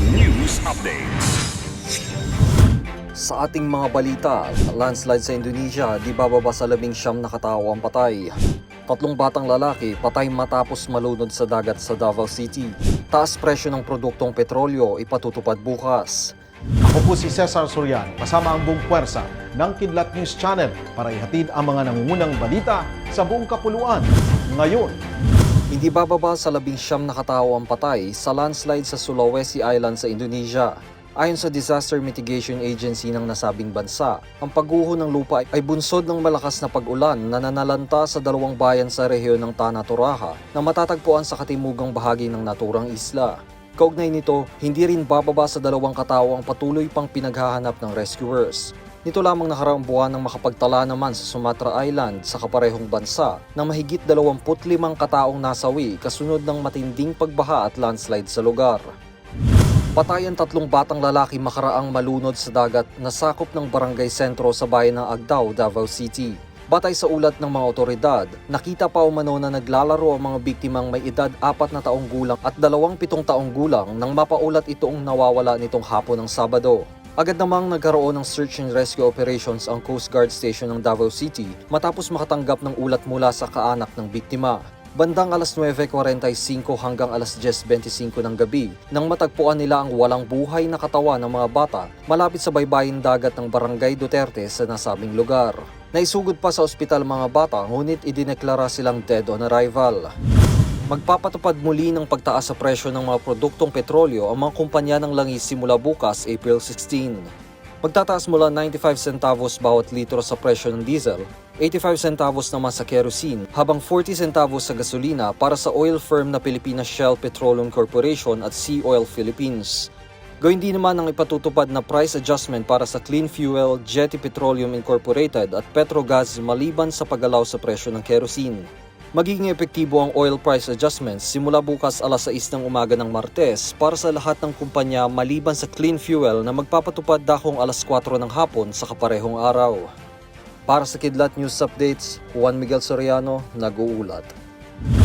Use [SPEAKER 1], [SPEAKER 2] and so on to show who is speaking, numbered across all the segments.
[SPEAKER 1] News Updates.
[SPEAKER 2] Sa ating mga balita, landslide sa Indonesia, di bababa sa labing siyam na katao ang patay. Tatlong batang lalaki patay matapos malunod sa dagat sa Davao City. Taas presyo ng produktong petrolyo ipatutupad bukas.
[SPEAKER 3] Ako po si Cesar Sorian, kasama ang buong puwersa ng Kidlat News Channel para ihatid ang mga nangungunang balita sa buong kapuluan. Ngayon,
[SPEAKER 2] Hindi bababa sa labing siyam na katao ang patay sa landslide sa Sulawesi Island sa Indonesia. Ayon sa Disaster Mitigation Agency ng nasabing bansa, ang pagguho ng lupa ay bunsod ng malakas na pag-ulan na nanalanta sa dalawang bayan sa rehiyon ng Tanah Toraja na matatagpuan sa katimugang bahagi ng naturang isla. Kaugnay nito, hindi rin bababa sa dalawang katao ang patuloy pang pinaghahanap ng rescuers. Nito lamang nakaraang buwan nang makapagtala naman sa Sumatra Island sa kaparehong bansa na mahigit 25 kataong nasawi kasunod ng matinding pagbaha at landslide sa lugar. Patay ang tatlong batang lalaki makaraang malunod sa dagat na sakop ng barangay sentro sa bayan ng Agdao, Davao City. Batay sa ulat ng mga otoridad, nakita pa umano na naglalaro ang mga biktimang may edad apat na taong gulang at dalawang pitong taong gulang nang mapaulat itoong nawawala nitong hapon ng Sabado. Agad namang nagkaroon ng search and rescue operations ang Coast Guard Station ng Davao City matapos makatanggap ng ulat mula sa kaanak ng biktima. Bandang alas 9.45 hanggang alas 10.25 ng gabi nang matagpuan nila ang walang buhay na katawan ng mga bata malapit sa baybayin dagat ng Barangay Duterte sa nasabing lugar. Naisugod pa sa ospital mga bata ngunit idineklara silang dead on arrival. Magpapatupad muli ng pagtaas sa presyo ng mga produktong petrolyo ang mga kumpanya ng langis simula bukas, April 16. Magtataas mula 95 centavos bawat litro sa presyo ng diesel, 85 centavos naman sa kerosene, habang 40 centavos sa gasolina para sa oil firm na Pilipinas Shell Petroleum Corporation at Sea Oil Philippines. Gawin din naman ang ipatutupad na price adjustment para sa Clean Fuel, Jetty Petroleum Incorporated at Petrogas maliban sa paggalaw sa presyo ng kerosene. Magiging epektibo ang oil price adjustments simula bukas alas 6 ng umaga ng Martes para sa lahat ng kumpanya maliban sa clean fuel na magpapatupad dakong alas 4 ng hapon sa kaparehong araw. Para sa Kidlat News Updates, Juan Miguel Soriano, nag-uulat.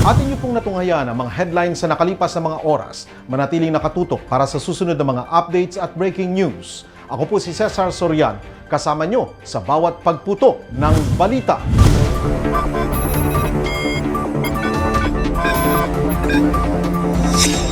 [SPEAKER 3] atin niyo pong natunghayan ang mga headlines sa nakalipas na mga oras. Manatiling nakatutok para sa susunod na mga updates at breaking news. Ako po si Cesar Sorian, kasama nyo sa bawat pagputo ng balita. you